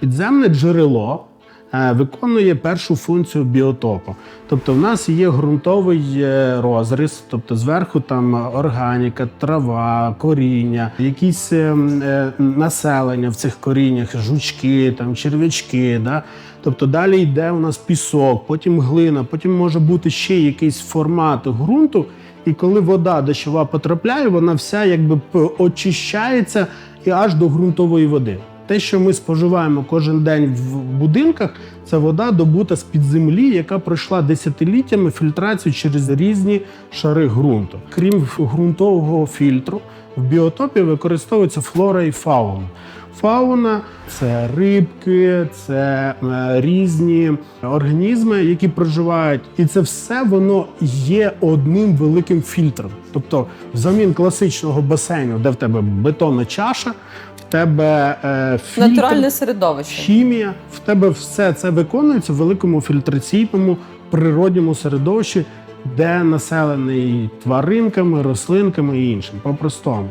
Підземне джерело е, виконує першу функцію біотопу. Тобто, в нас є ґрунтовий е, розріз, тобто зверху там органіка, трава, коріння, якісь е, населення в цих коріннях, жучки, там, черв'ячки. Да? Тобто далі йде у нас пісок, потім глина, потім може бути ще якийсь формат ґрунту. І коли вода дощова потрапляє, вона вся якби очищається і аж до ґрунтової води. Те, що ми споживаємо кожен день в будинках, це вода добута з-під землі, яка пройшла десятиліттями фільтрацію через різні шари ґрунту. Крім ґрунтового фільтру, в біотопі використовується флора і фауна. Фауна це рибки, це е, різні організми, які проживають, і це все воно є одним великим фільтром. Тобто, взамін класичного басейну, де в тебе бетонна чаша, тебе е, фільтр, Натуральне середовище. хімія, в тебе все це виконується в великому фільтраційному природньому середовищі, де населений тваринками, рослинками і іншим. По-простому.